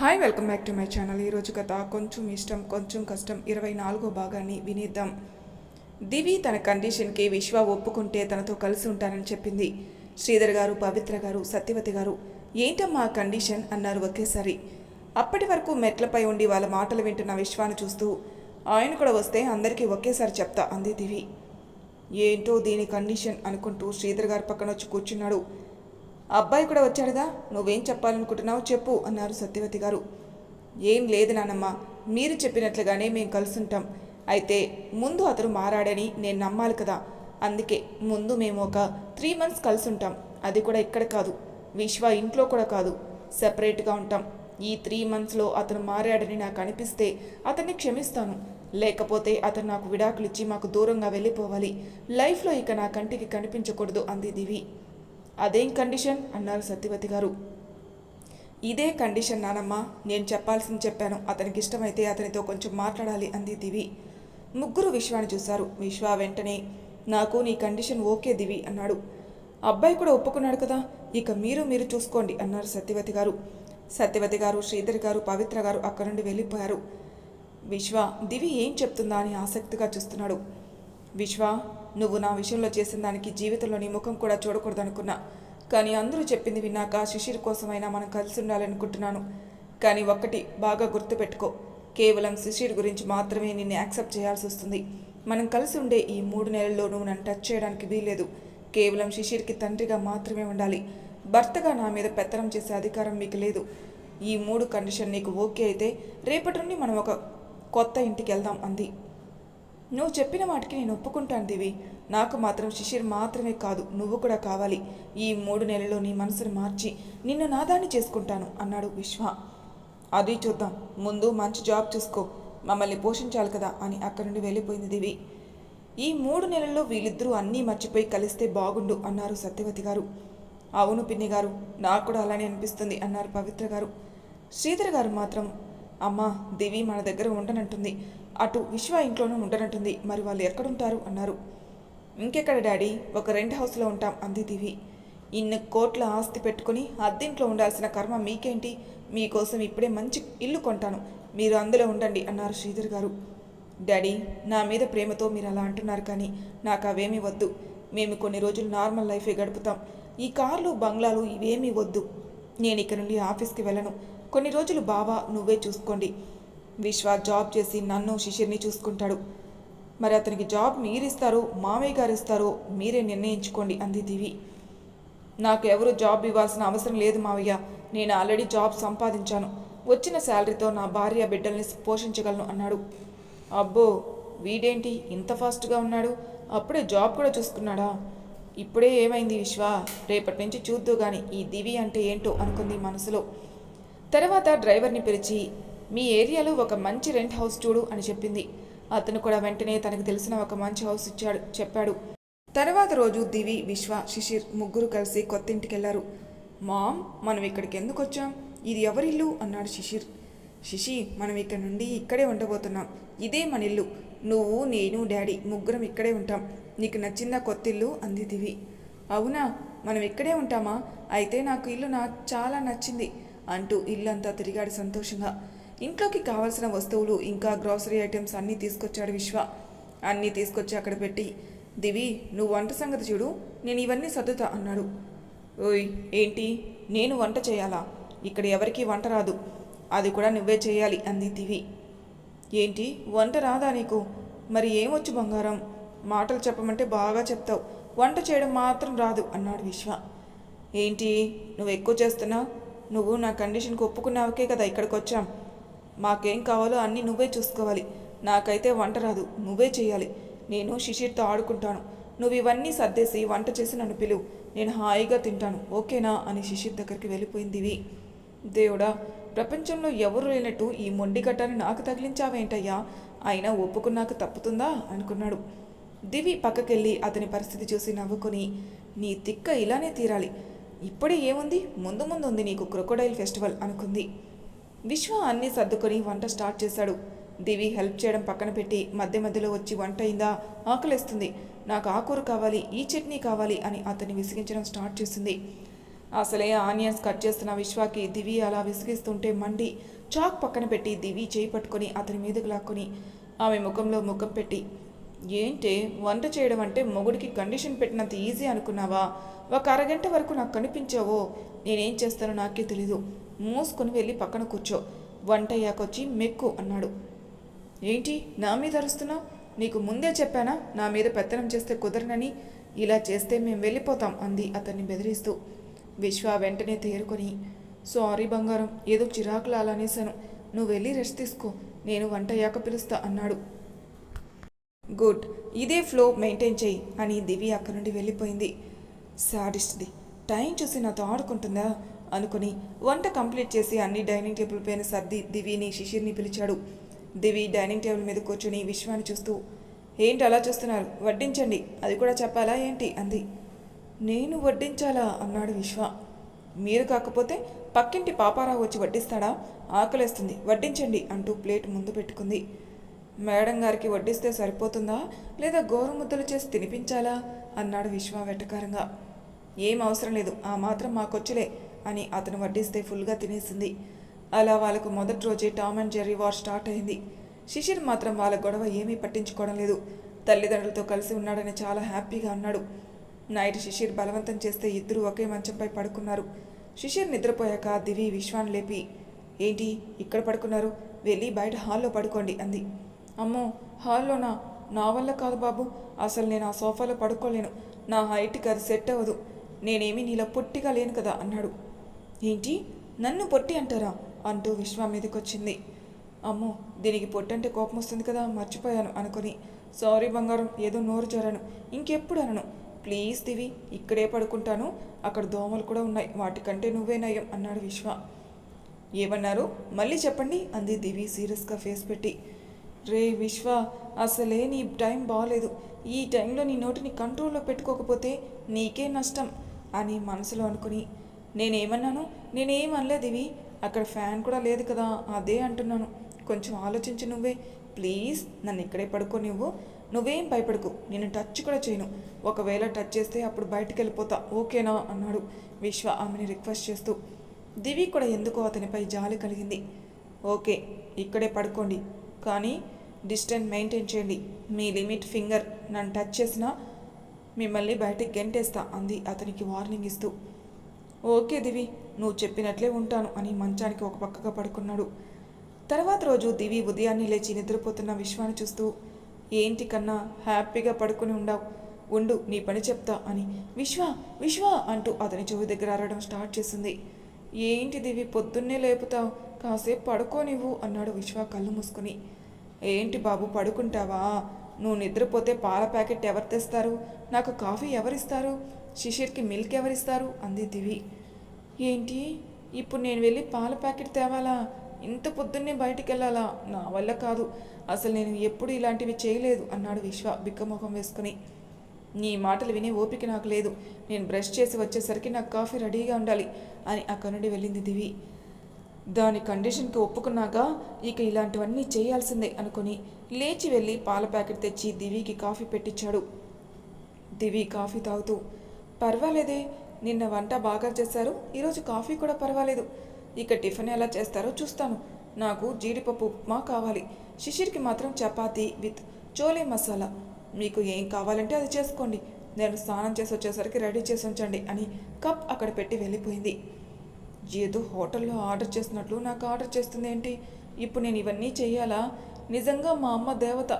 Hi welcome back to my channel ఈరోజు కథ కొంచెం ఇష్టం కొంచెం కష్టం. ఇరవై నాలుగో భాగాన్ని వినిద్దాం. దివి తన కండిషన్కి విశ్వ ఒప్పుకుంటే తనతో కలిసి ఉంటానని చెప్పింది. శ్రీధర్ గారు పవిత్ర గారు సత్యవతి గారు ఏంటమ్మా కండిషన్? అన్నారు ఒకేసారి. అప్పటి వరకు మెట్లపై ఉండి వాళ్ళ మాటలు వింటున్న విశ్వాన్ని చూస్తూ ఆయన కూడా వస్తే అందరికీ ఒకేసారి చెప్తా అంది దివి. ఏంటో దీని కండిషన్ అనుకుంటూ శ్రీధర్ గారి పక్కన వచ్చి కూర్చున్నాడు. అబ్బాయి కూడా వచ్చాడుగా? నువ్వేం చెప్పాలనుకుంటున్నావు చెప్పు అన్నారు సత్యవతి గారు. ఏం లేదు నానమ్మ మీరు చెప్పినట్లుగానే మేము కలుసుంటాం. అయితే ముందు అతను మారాడని నేను నమ్మాలి కదా. అందుకే ముందు మేము ఒక త్రీ మంత్స్ కలుసుంటాం. అది కూడా ఇక్కడ కాదు. విశ్వ ఇంట్లో కూడా కాదు. సెపరేట్గా ఉంటాం. ఈ త్రీ మంత్స్లో అతను మారాడని నాకు అనిపిస్తే అతన్ని క్షమిస్తాను. లేకపోతే అతను నాకు విడాకులు ఇచ్చి మాకు దూరంగా వెళ్ళిపోవాలి. లైఫ్లో ఇక నా కంటికి కనిపించకూడదు అంది దివి. అదేం కండిషన్ అన్నారు సత్యవతి గారు. ఇదే కండిషన్ నానమ్మా నేను చెప్పాల్సింది చెప్పాను. అతనికి ఇష్టమైతే అతనితో కొంచెం మాట్లాడాలి అంది దివి. ముగ్గురు విశ్వాన్ని చూశారు. విశ్వ వెంటనే నాకు నీ కండిషన్ ఓకే దివి అన్నాడు. అబ్బాయి కూడా ఒప్పుకున్నాడు కదా ఇక మీరు మీరు చూసుకోండి అన్నారు సత్యవతి గారు. సత్యవతి గారు శ్రీధర్ గారు పవిత్ర గారు అక్కడి నుండి వెళ్ళిపోయారు. విశ్వ దివి ఏం చెప్తుందా అని ఆసక్తిగా చూస్తున్నాడు. విశ్వ నువ్వు నా విషయంలో చేసిన దానికి జీవితంలోని ముఖం కూడా చూడకూడదనుకున్నా. కానీ అందరూ చెప్పింది విన్నాక శిశిర్ కోసమైనా మనం కలిసి ఉండాలనుకుంటున్నాను. కానీ ఒక్కటి బాగా గుర్తుపెట్టుకో. కేవలం శిశిర్ గురించి మాత్రమే నిన్ను యాక్సెప్ట్ చేయాల్సి వస్తుంది. మనం కలిసి ఉండే ఈ మూడు నెలల్లో నువ్వు నన్ను టచ్ చేయడానికి వీల్లేదు. కేవలం శిశిర్కి తండ్రిగా మాత్రమే ఉండాలి. భర్తగా నా మీద పెత్తనం చేసే అధికారం మీకు లేదు. ఈ మూడు కండిషన్ నీకు ఓకే అయితే రేపటి నుండి మనం ఒక కొత్త ఇంటికి వెళ్దాం అంది. నువ్వు చెప్పిన వాటికి నేను ఒప్పుకుంటాను దివి. నాకు మాత్రం శిశిర్ మాత్రమే కాదు నువ్వు కూడా కావాలి. ఈ మూడు నెలల్లో నీ మనసును మార్చి నిన్ను నాదాన్ని చేసుకుంటాను అన్నాడు విశ్వ. అది చూద్దాం. ముందు మంచి జాబ్ చూసుకో. మమ్మల్ని పోషించాలి కదా అని అక్కడి నుండి వెళ్ళిపోయింది దివి. ఈ మూడు నెలల్లో వీళ్ళిద్దరూ అన్నీ మర్చిపోయి కలిస్తే బాగుండు అన్నారు సత్యవతి గారు. అవును పిన్ని గారు నాకు కూడా అలానే అనిపిస్తుంది అన్నారు పవిత్ర గారు. శ్రీధర్ గారు మాత్రం అమ్మా దివి మన దగ్గర ఉండనంటుంది. అటు విశ్వ ఇంట్లోనూ ఉండనంటుంది. మరి వాళ్ళు ఎక్కడుంటారు? అన్నారు. ఇంకెక్కడ డాడీ? ఒక రెంట్ హౌస్లో ఉంటాం అంది దివి. ఇన్ని కోట్ల ఆస్తి పెట్టుకుని అద్దెంట్లో ఉండాల్సిన కర్మ మీకేంటి? మీకోసం ఇప్పుడే మంచి ఇల్లు కొంటాను. మీరు అందులో ఉండండి అన్నారు శ్రీధర్ గారు. డాడీ నా మీద ప్రేమతో మీరు అలా అంటున్నారు కానీ నాకు అవేమీ వద్దు. మేము కొన్ని రోజులు నార్మల్ లైఫే గడుపుతాం. ఈ కార్లు బంగ్లాలు ఇవేమీ వద్దు. నేను ఇక్కడ నుండి ఆఫీస్కి వెళ్ళను. కొన్ని రోజులు బావా నువ్వే చూసుకోండి. విశ్వ జాబ్ చేసి నన్ను శిశిర్ని చూసుకుంటాడు. మరి అతనికి జాబ్ మీరిస్తారో మామయ్య గారు ఇస్తారో మీరే నిర్ణయించుకోండి అంది దివి. నాకు ఎవరు జాబ్ ఇవ్వాల్సిన అవసరం లేదు మావయ్య నేను ఆల్రెడీ జాబ్ సంపాదించాను. వచ్చిన శాలరీతో నా భార్య బిడ్డల్ని పోషించగలను అన్నాడు. అబ్బో వీడేంటి ఇంత ఫాస్ట్గా ఉన్నాడు? అప్పుడే జాబ్ కూడా చూసుకున్నాడా? ఇప్పుడే ఏమైంది విశ్వ? రేపటి నుంచి చూద్దు గాని ఈ దివి అంటే ఏంటో అనుకుంది మనసులో. తర్వాత డ్రైవర్ని పిలిచి మీ ఏరియాలో ఒక మంచి రెంట్ హౌస్ చూడు అని చెప్పింది. అతను కూడా వెంటనే తనకు తెలిసిన ఒక మంచి హౌస్ ఇచ్చాడు చెప్పాడు. తర్వాత రోజు దివి విశ్వ శిశిర్ ముగ్గురు కలిసి కొత్త ఇంటికి మామ్ మనం ఇక్కడికి ఎందుకు వచ్చాం? ఇది ఎవరిల్లు అన్నాడు శిశిర్. శిశి మనం ఇక్కడ నుండి ఇక్కడే ఉండబోతున్నాం. ఇదే మన ఇల్లు. నువ్వు నేను డాడీ ముగ్గురం ఇక్కడే ఉంటాం. నీకు నచ్చిందా కొత్త ఇల్లు? అంది దివి. అవునా మనం ఇక్కడే ఉంటామా? అయితే నాకు ఇల్లు నా చాలా నచ్చింది అంటూ ఇల్లంతా తిరిగాడు సంతోషంగా. ఇంట్లోకి కావాల్సిన వస్తువులు ఇంకా గ్రాసరీ ఐటమ్స్ అన్నీ తీసుకొచ్చాడు విశ్వ. అన్నీ తీసుకొచ్చి అక్కడ పెట్టి దివి నువ్వు వంట సంగతి చూడు నేను ఇవన్నీ సర్దుతా అన్నాడు. ఓయ్ ఏంటి? నేను వంట చేయాలా? ఇక్కడ ఎవరికీ వంట రాదు. అది కూడా నువ్వే చేయాలి అంది దివి. ఏంటి? వంట రాదా నీకు? మరి ఏమొచ్చు బంగారం? మాటలు చెప్పమంటే బాగా చెప్తావు. వంట చేయడం మాత్రం రాదు అన్నాడు విశ్వ. ఏంటి? నువ్వు ఎక్కువ చేస్తున్నావు నువ్వు నా కండిషన్కి ఒప్పుకున్నావుకే కదా ఇక్కడికి వచ్చాం మాకేం కావాలో అన్నీ నువ్వే చూసుకోవాలి. నాకైతే వంట రాదు నువ్వే చేయాలి. నేను శిశిర్తో ఆడుకుంటాను. నువ్వు ఇవన్నీ సర్దేసి వంట చేసి నన్ను పిలువు. నేను హాయిగా తింటాను. ఓకేనా? అని శిశిర్ దగ్గరికి వెళ్ళిపోయింది ఇవి దేవుడా ప్రపంచంలో ఎవరు లేనట్టు ఈ మొండి గట్టాన్ని నాకు తగిలించావేంటయ్యా? అయినా ఒప్పుకున్నాక తప్పుతుందా? అనుకున్నాడు. దివి పక్కకెళ్ళి అతని పరిస్థితి చూసి నవ్వుకొని నీ తిక్క ఇలానే తీరాలి. ఇప్పుడే ఏముంది? ముందు ముందు ఉంది నీకు క్రొకోడైల్ ఫెస్టివల్ అనుకుంది. విశ్వ అన్నీ సర్దుకొని వంట స్టార్ట్ చేశాడు. దివి హెల్ప్ చేయడం పక్కన పెట్టి మధ్య మధ్యలో వచ్చి వంట అయిందా? ఆకలిస్తుంది. నాకు ఆకూర కావాలి ఈ చట్నీ కావాలి అని అతన్ని విసిగించడం స్టార్ట్ చేసింది. అసలే ఆనియన్స్ కట్ చేస్తున్న విశ్వాకి దివి అలా విసిగిస్తుంటే మండి. చాక్ పక్కన పెట్టి దివి చేయి పట్టుకొని అతని మీదకు లాక్కొని ఆమె ముఖంలో ముఖం పెట్టి ఏంటి? వంట చేయడం అంటే మొగుడికి కండిషన్ పెట్టినంత ఈజీ అనుకున్నావా? ఒక అరగంట వరకు నాకు కనిపించావో? నేనేం చేస్తానో నాకే తెలీదు. మూసుకొని వెళ్ళి పక్కన కూర్చో. వంట అయ్యాకొచ్చి మెక్కు అన్నాడు. ఏంటి? నా మీద అరుస్తున్నావు? నీకు ముందే చెప్పానా? నా మీద పెత్తనం చేస్తే కుదరనని? ఇలా చేస్తే మేము వెళ్ళిపోతాం అంది అతన్ని బెదిరిస్తూ. విశ్వ వెంటనే తేరుకొని సారీ బంగారం ఏదో చిరాకులా అలానేశాను నువ్వు వెళ్ళి రెస్ట్ తీసుకో. నేను వంట అయ్యాక పిలుస్తా అన్నాడు. గుడ్ ఇదే ఫ్లో మెయింటైన్ చెయ్యి అని దివి అక్కడి నుండి వెళ్ళిపోయింది. సాడిస్ట్ది టైం చూసి నాతో ఆడుకుంటుందా? అనుకుని వంట కంప్లీట్ చేసి అన్ని డైనింగ్ టేబుల్ పైన సర్ది దివిని శిశిర్ని పిలిచాడు. దివి డైనింగ్ టేబుల్ మీద కూర్చుని విశ్వాన్ని చూస్తూ ఏంటి అలా చూస్తున్నారు? వడ్డించండి. అది కూడా చెప్పాలా ఏంటి? అంది. నేను వడ్డించాలా? అన్నాడు విశ్వ. మీరు కాకపోతే పక్కింటి పాపారావు వచ్చి వడ్డిస్తాడా? ఆకలేస్తుంది. వడ్డించండి అంటూ ప్లేట్ ముందు పెట్టుకుంది. మేడం గారికి వడ్డిస్తే సరిపోతుందా? లేదా గోరుముద్దలు చేసి తినిపించాలా? అన్నాడు విశ్వ వెటకారంగా. ఏం అవసరం లేదు ఆ మాత్రం మాకొచ్చులే అని అతను వడ్డిస్తే ఫుల్గా తినేసింది. అలా వాళ్ళకు మొదటి రోజే Tom and Jerry war start అయింది. శిశిర్ మాత్రం వాళ్ళ గొడవ ఏమీ పట్టించుకోవడం లేదు. తల్లిదండ్రులతో కలిసి ఉన్నాడని చాలా హ్యాపీగా అన్నాడు. నైట్ శిశిర్ బలవంతం చేస్తే ఇద్దరు ఒకే మంచంపై పడుకున్నారు. శిశిర్ నిద్రపోయాక దివి విశ్వాన్ని లేపి ఏంటి? ఇక్కడ పడుకున్నారు? వెళ్ళి బయట హాల్లో పడుకోండి అంది. అమ్మో హాల్లోనా? నా వల్ల కాదు బాబు. అసలు నేను ఆ సోఫాలో పడుకోలేను. నా హైట్కి అది సెట్ అవ్వదు. నేనేమీ నీలా పొట్టిగా లేను కదా అన్నాడు. ఏంటి? నన్ను పొట్టి అంటారా? అంటూ విశ్వ మీదకొచ్చింది. అమ్మో దీనికి పొట్టంటే కోపం వస్తుంది కదా మర్చిపోయాను అనుకుని. సారీ బంగారం ఏదో నోరు జరాను. ఇంకెప్పుడు అనను. ప్లీజ్ దివి ఇక్కడే పడుకుంటాను. అక్కడ దోమలు కూడా ఉన్నాయి. వాటికంటే నువ్వే నయం అన్నాడు విశ్వ. ఏమన్నారు? మళ్ళీ చెప్పండి అంది దివి సీరియస్గా ఫేస్ పెట్టి. రే విశ్వ అసలే నీ టైం బాగాలేదు ఈ టైంలో నీ నోటిని కంట్రోల్లో పెట్టుకోకపోతే నీకే నష్టం అని మనసులో అనుకుని నేనేమన్నాను? నేనేం అనలేదు ఇవి. అక్కడ ఫ్యాన్ కూడా లేదు కదా అదే అంటున్నాను. కొంచెం ఆలోచించు నువ్వే. ప్లీజ్ నన్ను ఇక్కడే పడుకోనివ్వు నువ్వేం. భయపడకు నేను టచ్ కూడా చేయను. ఒకవేళ టచ్ చేస్తే అప్పుడు బయటికి వెళ్ళిపోతా ఓకేనా? అన్నాడు విశ్వ ఆమెని రిక్వెస్ట్ చేస్తూ. దివి కూడా ఎందుకో అతనిపై జాలి కలిగింది. ఓకే ఇక్కడే పడుకోండి. కానీ డిస్టెన్స్ మెయింటైన్ చేయండి. మీ లిమిట్ ఫింగర్ నన్ను టచ్ చేసినా మిమ్మల్ని బయటికి గెంటేస్తా అంది అతనికి వార్నింగ్ ఇస్తూ. ఓకే దివి నువ్వు చెప్పినట్లే ఉంటాను అని మంచానికి ఒక పక్కగా పడుకున్నాడు. తర్వాత రోజు దివి ఉదయాన్నే లేచి నిద్రపోతున్న విశ్వాన్ని చూస్తూ ఏంటి కన్నా హ్యాపీగా పడుకుని ఉండవు. ఉండు నీ పని చెప్తా అని. విశ్వ విశ్వ అంటూ అతని చెవి దగ్గర అరవడం స్టార్ట్ చేసింది. ఏంటి దివి పొద్దున్నే లేపుతావు. కాసేపు పడుకోనివ్వు అన్నాడు విశ్వ కళ్ళు మూసుకుని. ఏంటి బాబు పడుకుంటావా? నువ్వు నిద్రపోతే పాల ప్యాకెట్ ఎవరు తెస్తారు? నాకు కాఫీ ఎవరిస్తారు? శిశిర్కి మిల్క్ ఎవరిస్తారు? అంది దివి. ఏంటి? ఇప్పుడు నేను వెళ్ళి పాల ప్యాకెట్ తేవాలా? ఇంత పొద్దున్నే బయటికి వెళ్ళాలా నా వల్ల కాదు. అసలు నేను ఎప్పుడు ఇలాంటివి చేయలేదు అన్నాడు విశ్వ బిక్కముఖం వేసుకుని. నీ మాటలు వినే ఓపిక నాకు లేదు. నేను బ్రష్ చేసి వచ్చేసరికి నాకు కాఫీ రెడీగా ఉండాలి అని అక్కడి నుండి వెళ్ళింది దివి. దాని కండిషన్కి ఒప్పుకున్నాక ఇక ఇలాంటివన్నీ చేయాల్సిందే అనుకుని లేచి వెళ్ళి పాల ప్యాకెట్ తెచ్చి దివికి కాఫీ పెట్టించాడు దివి కాఫీ తాగుతూ పర్వాలేదే నిన్న వంట బాగా చేశారు ఈరోజు కాఫీ కూడా పర్వాలేదు. ఇక టిఫిన్ ఎలా చేస్తారో చూస్తాను. నాకు జీడిపప్పు ఉప్మా కావాలి. శిశిర్కి మాత్రం చపాతీ విత్ చోలే మసాలా. మీకు ఏం కావాలంటే అది చేసుకోండి. నేను స్నానం చేసి వచ్చేసరికి రెడీ చేసి ఉంచండి అని కప్ అక్కడ పెట్టి వెళ్ళిపోయింది. ఏదో హోటల్లో ఆర్డర్ చేసినట్లు నాకు ఆర్డర్ చేస్తుంది ఏంటి ఇప్పుడు నేను ఇవన్నీ చేయాలా? నిజంగా మా అమ్మ దేవత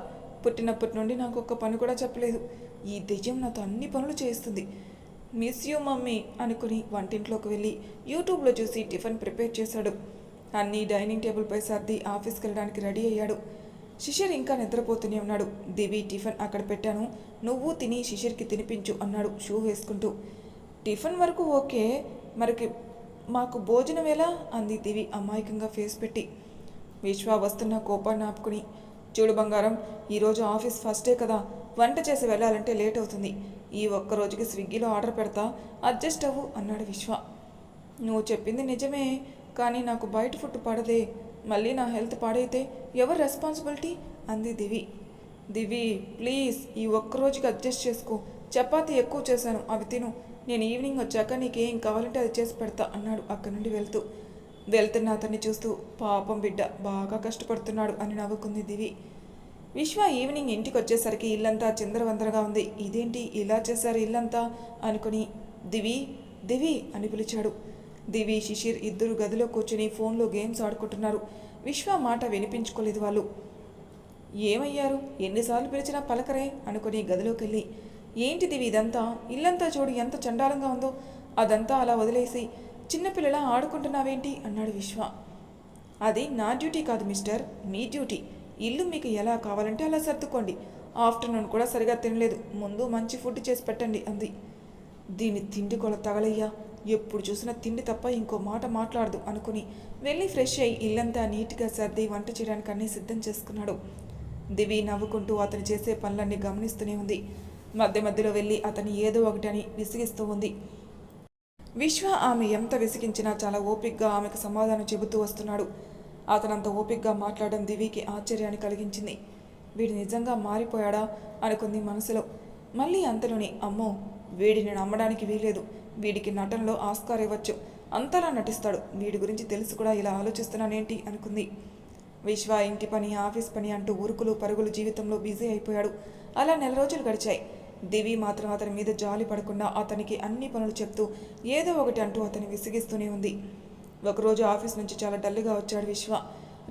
పుట్టినప్పటి నుండి నాకు ఒక్క పని కూడా చెప్పలేదు. ఈ దెయ్యం నాతో అన్ని పనులు చేస్తుంది. మిస్ యూ మమ్మీ అనుకుని వంటింట్లోకి వెళ్ళి యూట్యూబ్లో చూసి టిఫిన్ ప్రిపేర్ చేశాడు. అన్నీ డైనింగ్ టేబుల్పై సర్ది ఆఫీస్కి వెళ్ళడానికి రెడీ అయ్యాడు. శిశిర్ ఇంకా నిద్రపోతూనే ఉన్నాడు. దివి టిఫిన్ అక్కడ పెట్టాను. నువ్వు తిని శిశిర్కి తినిపించు అన్నాడు షూ వేసుకుంటూ. టిఫిన్ వరకు ఓకే. మరికి మాకు భోజనం ఎలా? అంది దివి అమాయకంగా ఫేస్ పెట్టి. విశ్వ వస్తున్న కోపాన్ని ఆపుకుని చూడు బంగారం ఈరోజు ఆఫీస్ ఫస్ట్ డే కదా? వంట చేసి వెళ్ళాలంటే లేట్ అవుతుంది. ఈ ఒక్క రోజుకి స్విగ్గీలో ఆర్డర్ పెడతా అడ్జస్ట్ అవ్వు అన్నాడు విశ్వ. నువ్వు చెప్పింది నిజమే కానీ నాకు బయట ఫుడ్ పడదే. మళ్ళీ నా హెల్త్ పాడైతే ఎవరు రెస్పాన్సిబిలిటీ అంది దివి. దివి ప్లీజ్ ఈ ఒక్క రోజుకి అడ్జస్ట్ చేసుకో. చపాతీ ఎక్కువ చేశాను అవి తిను. నేను ఈవినింగ్ వచ్చాక నీకేం కావాలంటే అది చేసి పెడతా అన్నాడు అక్కడి నుండి వెళ్తూ. వెళ్తున్న అతన్ని చూస్తూ పాపం బిడ్డ బాగా కష్టపడుతున్నాడు అని నవ్వుకుంది దివి. విశ్వ ఈవినింగ్ ఇంటికి వచ్చేసరికి ఇల్లంతా చిందరవందరగా ఉంది. ఇదేంటి? ఇలా చేశారు ఇల్లంతా? అనుకుని దివి దివి అని పిలిచాడు. దివి శిశిర్ ఇద్దరు గదిలో కూర్చుని ఫోన్లో గేమ్స్ ఆడుకుంటున్నారు. విశ్వ మాట వినిపించుకోలేదు వాళ్ళు. ఏమయ్యారు? ఎన్నిసార్లు పిలిచినా పలకరే అనుకుని గదిలోకి వెళ్ళి ఏంటిది ఇదంతా ఇల్లంతా చూడు ఎంత చండాలంగా ఉందో. అదంతా అలా వదిలేసి చిన్నపిల్లలా ఆడుకుంటున్నావేంటి? అన్నాడు విశ్వ. అది నా డ్యూటీ కాదు మిస్టర్ మీ డ్యూటీ. ఇల్లు మీకు ఎలా కావాలంటే అలా సర్దుకోండి. ఆఫ్టర్నూన్ కూడా సరిగా తినలేదు. ముందు మంచి ఫుడ్ చేసి పెట్టండి అంది. దీని తిండి కొల తగలయ్యా. ఎప్పుడు చూసినా తిండి తప్ప ఇంకో మాట మాట్లాడదు అనుకుని వెళ్ళి ఫ్రెష్ అయ్యి ఇల్లంతా నీట్గా సర్ది వంట చేయడానికి అన్నీ సిద్ధం చేసుకున్నాడు. దివి నవ్వుకుంటూ అతను చేసే పనులన్నీ గమనిస్తూనే ఉంది. మధ్య మధ్యలో వెళ్ళి అతని ఏదో ఒకటి అని విసిగిస్తూ ఉంది. విశ్వ ఆమె ఎంత విసిగించినా చాలా ఓపిగ్గా ఆమెకు సమాధానం చెబుతూ వస్తున్నాడు. అతనంత ఓపిగ్గా మాట్లాడడం దివికి ఆశ్చర్యాన్ని కలిగించింది. వీడు నిజంగా మారిపోయాడా అనుకుంది మనసులో. మళ్ళీ అంతలోని అమ్మో వీడిని నమ్మడానికి వీలేదు వీడికి నటనలో ఆస్కార్ ఇవ్వచ్చు. అంతలా నటిస్తాడు. వీడి గురించి తెలిసి కూడా ఇలా ఆలోచిస్తున్నానేంటి అనుకుంది. విశ్వ ఇంటి పని ఆఫీస్ పని అంటూ ఉరుకులు పరుగులు జీవితంలో బిజీ అయిపోయాడు. అలా నెల రోజులు గడిచాయి. దివి మాత్రం అతని మీద జాలి పడకుండా అతనికి అన్ని పనులు చెప్తూ ఏదో ఒకటి అంటూ అతని విసిగిస్తూనే ఉంది. ఒకరోజు ఆఫీస్ నుంచి చాలా డల్గా వచ్చాడు విశ్వ.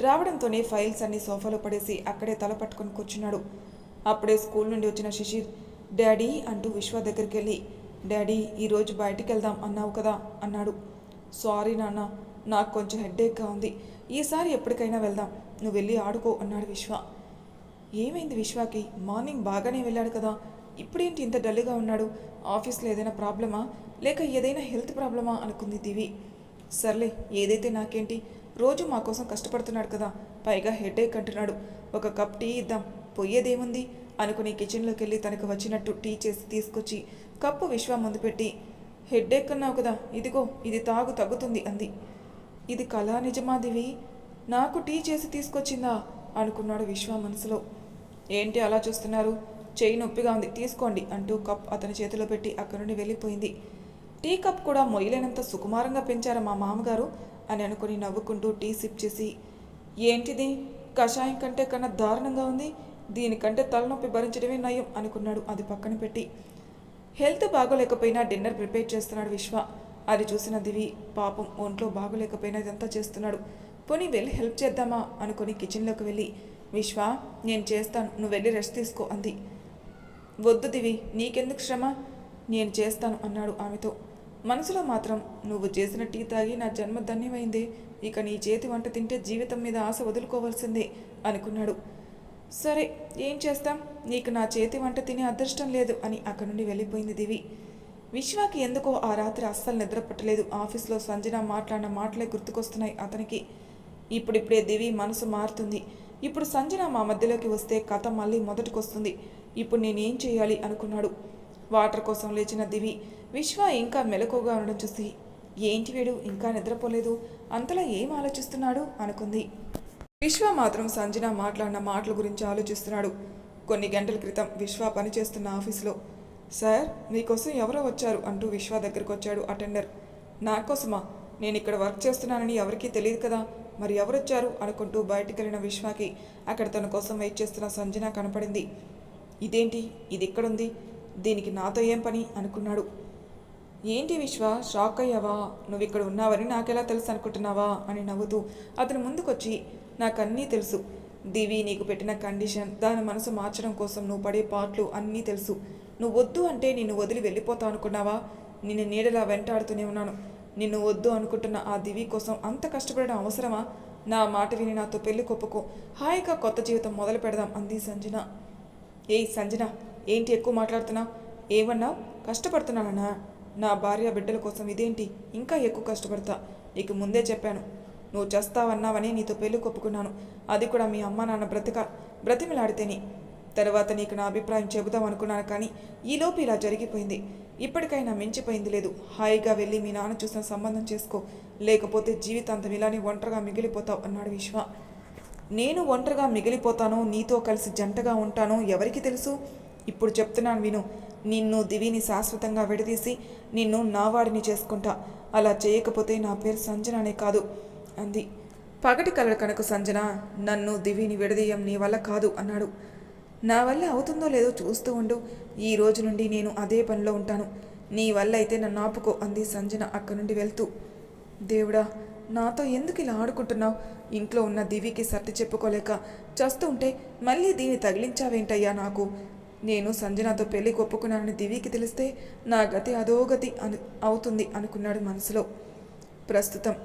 రావడంతోనే ఫైల్స్ అన్ని సోఫాలో పడేసి అక్కడే తల పట్టుకొని కూర్చున్నాడు. అప్పుడే స్కూల్ నుండి వచ్చిన శిశిర్ డాడీ అంటూ విశ్వ దగ్గరికి వెళ్ళి డాడీ ఈరోజు బయటికి వెళ్దాం అన్నావు కదా అన్నాడు. సారీ నాన్న నాకు కొంచెం హెడ్ఏక్గా ఉంది. ఈసారి ఎప్పటికైనా వెళ్దాం. నువ్వు వెళ్ళి ఆడుకో అన్నాడు విశ్వ. ఏమైంది విశ్వాకి? మార్నింగ్ బాగానే వెళ్ళాడు కదా. ఇప్పుడేంటి ఇంత డల్గా ఉన్నాడు? ఆఫీస్లో ఏదైనా ప్రాబ్లమా? లేక ఏదైనా హెల్త్ ప్రాబ్లమా? అనుకుంది దివి. సర్లే ఏదైతే నాకేంటి? రోజు మా కోసం కష్టపడుతున్నాడు కదా. పైగా హెడేక్ అంటున్నాడు. ఒక కప్ టీ ఇద్దాం. పొయ్యేదేముంది అనుకుని కిచెన్లోకి వెళ్ళి తనకు వచ్చినట్టు టీ చేసి తీసుకొచ్చి కప్పు విశ్వ ముందు పెట్టి హెడ్ఏక్ అన్నావు కదా. ఇదిగో ఇది తాగు తగ్గుతుంది అంది. ఇది కళా నిజమా దివి? నాకు టీ చేసి తీసుకొచ్చిందా? అనుకున్నాడు విశ్వ మనసులో. ఏంటి అలా చూస్తున్నారు? చేయి నొప్పిగా ఉంది తీసుకోండి అంటూ కప్ అతని చేతిలో పెట్టి అక్కడి నుండి వెళ్ళిపోయింది. టీ కప్ కూడా మొయ్యలేనంత సుకుమారంగా పెంచారు మా మామగారు? అని అనుకుని నవ్వుకుంటూ టీ సిప్ చేసి ఏంటిది? కషాయం కంటే కన్నా దారుణంగా ఉంది. దీనికంటే తలనొప్పి భరించడమే నయం అనుకున్నాడు అది పక్కన పెట్టి. హెల్త్ బాగోలేకపోయినా డిన్నర్ ప్రిపేర్ చేస్తున్నాడు విశ్వ. అది చూసిన దివి పాపం ఒంట్లో బాగోలేకపోయినా ఇదంతా చేస్తున్నాడు. పోనీ వెళ్ళి హెల్ప్ చేద్దామా అనుకుని కిచెన్లోకి వెళ్ళి విశ్వ నేను చేస్తాను నువ్వు వెళ్ళి రెస్ట్ తీసుకో అంది. వద్దు దివి నీకెందుకు శ్రమ? నేను చేస్తాను అన్నాడు ఆమెతో. మనసులో మాత్రం నువ్వు చేసిన టీ తాగి నా జన్మ ధన్యమైంది ఇక నీ చేతి వంట తింటే జీవితం మీద ఆశ వదులుకోవాల్సిందే అనుకున్నాడు. సరే ఏం చేస్తాం? నీకు నా చేతి వంట తినే అదృష్టం లేదు అని అక్కడి నుండి వెళ్ళిపోయింది దివి. విశ్వాకి ఎందుకో ఆ రాత్రి అస్సలు నిద్రపట్టలేదు ఆఫీస్లో సంజన మాట్లాడిన మాటలే గుర్తుకొస్తున్నాయి అతనికి. ఇప్పుడిప్పుడే దివి మనసు మారుతుంది. ఇప్పుడు సంజన మా మధ్యలోకి వస్తే కథ మళ్ళీ మొదటికొస్తుంది. ఇప్పుడు నేనేం చేయాలి అనుకున్నాడు. వాటర్ కోసం లేచిన దివి విశ్వ ఇంకా మెలకుగా ఉండడం చూసి ఏంటి వీడు? ఇంకా నిద్రపోలేదు. అంతలా ఏం ఆలోచిస్తున్నాడు? అనుకుంది. విశ్వ మాత్రం సంజన మాట్లాడిన మాటల గురించి ఆలోచిస్తున్నాడు. కొన్ని గంటల క్రితం విశ్వ పనిచేస్తున్న ఆఫీసులో సార్ మీకోసం ఎవరో వచ్చారు అంటూ విశ్వ దగ్గరకు వచ్చాడు అటెండర్. నా కోసమా? నేను ఇక్కడ వర్క్ చేస్తున్నానని ఎవరికీ తెలియదు కదా. మరి ఎవరొచ్చారు అనుకుంటూ బయటికి వెళ్ళిన విశ్వాకి అక్కడ తన కోసం వెయిట్ చేస్తున్న సంజన కనపడింది. ఇదేంటి? ఇది ఎక్కడుంది దీనికి నాతో ఏం పని? అనుకున్నాడు. ఏంటి విశ్వ? షాక్ అయ్యావా? నువ్వు ఇక్కడ ఉన్నావని నాకెలా తెలుసు అనుకుంటున్నావా? అని నవ్వుతూ అతను ముందుకొచ్చి నాకన్నీ తెలుసు. దివి నీకు పెట్టిన కండిషన్ దాని మనసు మార్చడం కోసం నువ్వు పడే పాటలు అన్నీ తెలుసు. నువ్వు వద్దు అంటే నిన్ను వదిలి వెళ్ళిపోతావు అనుకున్నావా? నిన్ను నీడలా వెంటాడుతూనే ఉన్నాను. నిన్ను వద్దు అనుకుంటున్న ఆ దివి కోసం అంత కష్టపడడం అవసరమా? నా మాట విని నాతో పెళ్ళి కొప్పుకో. హాయిగా కొత్త జీవితం మొదలు పెడదాం అంది సంజన. ఏయ్ సంజన ఏంటి ఎక్కువ మాట్లాడుతున్నావు ఏమన్నావు? కష్టపడుతున్నానన్నా. నా భార్య బిడ్డల కోసం ఇదేంటి? ఇంకా ఎక్కువ కష్టపడతా. నీకు ముందే చెప్పాను. నువ్వు చేస్తావన్నావని నీతో పెళ్ళి కొప్పుకున్నాను. అది కూడా మీ అమ్మ నాన్న బ్రతిక బ్రతిమిలాడితేనే. తర్వాత నీకు నా అభిప్రాయం చెబుదాం అనుకున్నాను కానీ ఈలోపు ఇలా జరిగిపోయింది. ఇప్పటికైనా మించిపోయింది లేదు. హాయిగా వెళ్ళి మీ నాన్న చూసిన సంబంధం చేసుకో. లేకపోతే జీవితాంతం ఇలానే ఒంటరిగా మిగిలిపోతావు అన్నాడు విశ్వ. నేను ఒంటరిగా మిగిలిపోతాను నీతో కలిసి జంటగా ఉంటాను ఎవరికి తెలుసు? ఇప్పుడు చెప్తున్నాను విను. నిన్ను దివిని శాశ్వతంగా విడదీసి నిన్ను నావాడిని చేసుకుంటా. అలా చేయకపోతే నా పేరు సంజననే కాదు అంది. పగటి కలడు కనుక సంజన నన్ను దివిని విడదీయం నీ వల్ల కాదు అన్నాడు. నా వల్ల అవుతుందో లేదో చూస్తూ ఉండు. ఈ రోజు నుండి నేను అదే పనిలో ఉంటాను. నీ వల్ల అయితే నన్ను ఆపుకో అంది సంజన అక్కడి నుండి వెళ్తూ. దేవుడా నాతో ఎందుకు ఇలా ఆడుకుంటున్నావు? ఇంట్లో ఉన్న దివికి సర్ది చెప్పుకోలేక చస్తూ ఉంటే మళ్ళీ దీన్ని తగిలించావేంటయ్యా నాకు? నేను సంజనాతో పెళ్ళి ఒప్పుకున్నానని దివికి తెలిస్తే నా గతి అధోగతి అను అవుతుంది అనుకున్నాడు మనసులో. ప్రస్తుతం.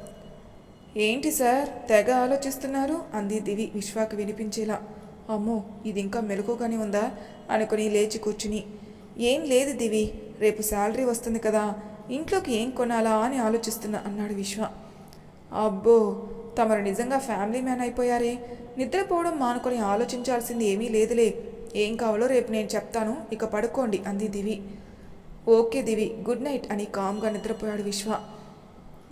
ఏంటి సార్ తెగ ఆలోచిస్తున్నారు? అంది దివి విశ్వాకు వినిపించేలా. అమ్మో ఇది ఇంకా మెలకుగానే ఉందా? అనుకుని లేచి కూర్చుని. ఏం లేదు దివి రేపు శాలరీ వస్తుంది కదా ఇంట్లోకి ఏం కొనాలా అని ఆలోచిస్తున్నా అన్నాడు విశ్వ. అబ్బో తమరు నిజంగా ఫ్యామిలీ మ్యాన్ అయిపోయారే. నిద్రపోవడం మానుకొని ఆలోచించాల్సింది ఏమీ లేదులే. ఏం కావాలో రేపు నేను చెప్తాను ఇక పడుకోండి అంది Divi. Okay Divi good night అని కామ్గా నిద్రపోయాడు విశ్వ.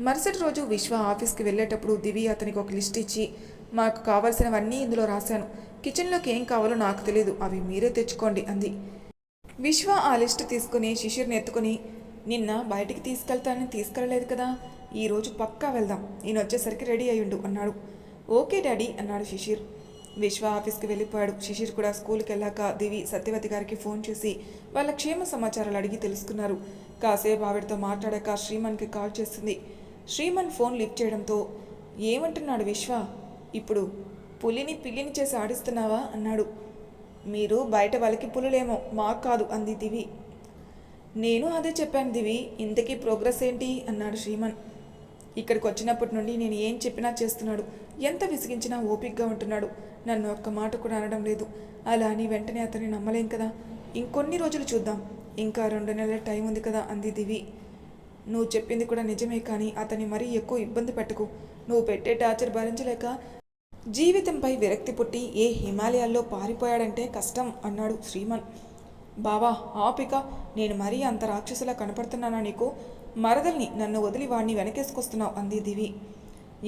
మరుసటి రోజు విశ్వ ఆఫీస్కి వెళ్ళేటప్పుడు దివి అతనికి ఒక లిస్ట్ ఇచ్చి మాకు కావాల్సినవన్నీ ఇందులో రాశాను. కిచెన్లోకి ఏం కావాలో నాకు తెలియదు అవి మీరే తెచ్చుకోండి అంది. విశ్వ ఆ లిస్ట్ తీసుకుని శిశిర్ని ఎత్తుకుని నిన్న బయటికి తీసుకెళ్తానని తీసుకెళ్ళలేదు కదా. ఈరోజు పక్కా వెళ్దాం. నేను వచ్చేసరికి రెడీ అయ్యుండు అన్నాడు. ఓకే డాడీ అన్నాడు శిశిర్ విశ్వ ఆఫీస్కి వెళ్ళిపోయాడు. శిశిర్ కూడా స్కూల్కి వెళ్ళాక దివి సత్యవతి గారికి ఫోన్ చేసి వాళ్ళ క్షేమ సమాచారాలు అడిగి తెలుసుకున్నారు. కాసేపు ఆవిడతో మాట్లాడాక శ్రీమన్కి కాల్ చేస్తుంది శ్రీమన్ ఫోన్ లిఫ్ట్ చేయడంతో ఏమంటున్నాడు విశ్వ? ఇప్పుడు పులిని పిల్లిని చేసి ఆడిస్తున్నావా? అన్నాడు. మీరు బయట వాళ్ళకి పులులేమో మాకు కాదు అంది దివి. నేను అదే చెప్పాను దివి ఇంతకీ ప్రోగ్రెస్ ఏంటి? అన్నాడు శ్రీమన్. ఇక్కడికి వచ్చినప్పటి నుండి నేను ఏం చెప్పినా చేస్తున్నాడు. ఎంత విసిగించినా ఓపిగ్గా ఉంటున్నాడు. నన్ను ఒక్క మాట కూడా అనడం లేదు. అలా అని వెంటనే అతన్ని నమ్మలేం కదా? ఇంకొన్ని రోజులు చూద్దాం. ఇంకా రెండు నెలల టైం ఉంది కదా? అంది దివి. నువ్వు చెప్పింది కూడా నిజమే కానీ అతన్ని మరీ ఎక్కువ ఇబ్బంది పెట్టకు. నువ్వు పెట్టే టార్చర్ భరించలేక జీవితంపై విరక్తి పుట్టి ఏ హిమాలయాల్లో పారిపోయాడంటే కష్టం అన్నాడు శ్రీమన్. బావా ఆపిక నేను మరీ అంత రాక్షసులా కనపడుతున్నానా నీకు? మరదల్ని నన్ను వదిలి వాడిని వెనకేసుకొస్తున్నావు అంది దివి.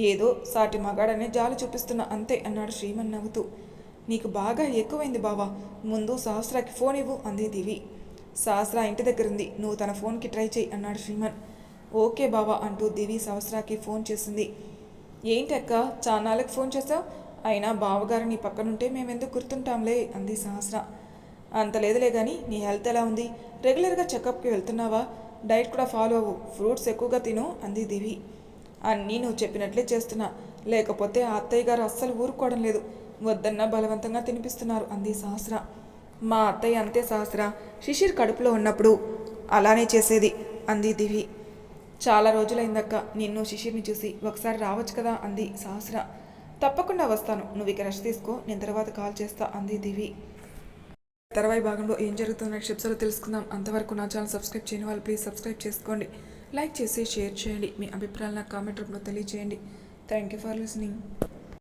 ఏదో సాటి మగాడనే జాలి చూపిస్తున్నా అంతే అన్నాడు శ్రీమన్ నవ్వుతూ. నీకు బాగా ఎక్కువైంది బావా ముందు సహస్రాకి ఫోన్ ఇవ్వు అంది దివి. సహస్ర ఇంటి దగ్గరుంది నువ్వు తన ఫోన్కి ట్రై చేయి అన్నాడు శ్రీమన్. ఓకే బావా అంటూ దివి సంవత్సరాకి ఫోన్ చేసింది. ఏంటక్క చానాలకు ఫోన్ చేసావు అయినా బావగారు నీ పక్కనుంటే మేమెందుకు గుర్తుంటాంలే అంది సహస్ర. అంత లేదులే కానీ నీ హెల్త్ ఎలా ఉంది? రెగ్యులర్గా చెకప్కి వెళ్తున్నావా? డైట్ కూడా ఫాలో అవ్వు ఫ్రూట్స్ ఎక్కువగా తిను అంది దివి. అన్నీ నువ్వు చెప్పినట్లే చేస్తున్నా లేకపోతే ఆ అత్తయ్య గారు అస్సలు ఊరుకోవడం లేదు. వద్దన్నా బలవంతంగా తినిపిస్తున్నారు అంది సహస్ర. మా అత్తయ్య అంతే సహస్ర శిశిర్ కడుపులో ఉన్నప్పుడు అలానే చేసేది అంది దివి. చాలా రోజులైందక్క నిన్ను శిశిర్ని చూసి ఒకసారి రావచ్చు కదా అంది సహస్ర. తప్పకుండా వస్తాను నువ్వు ఇక రెస్ట్ తీసుకో నేను తర్వాత కాల్ చేస్తా అంది దివి. తర్వాయి భాగంలో ఏం జరుగుతుందో నెక్స్ట్ ఎపిసోడ్లో తెలుసుకుందాం. అంతవరకు నా ఛానల్ సబ్స్క్రైబ్ చేయని వాళ్ళు ప్లీజ్ సబ్స్క్రైబ్ చేసుకోండి. లైక్ చేసి షేర్ చేయండి. మీ అభిప్రాయాలు నాకు కామెంట్ రూపంలో తెలియజేయండి థ్యాంక్ యూ ఫర్ లిసనింగ్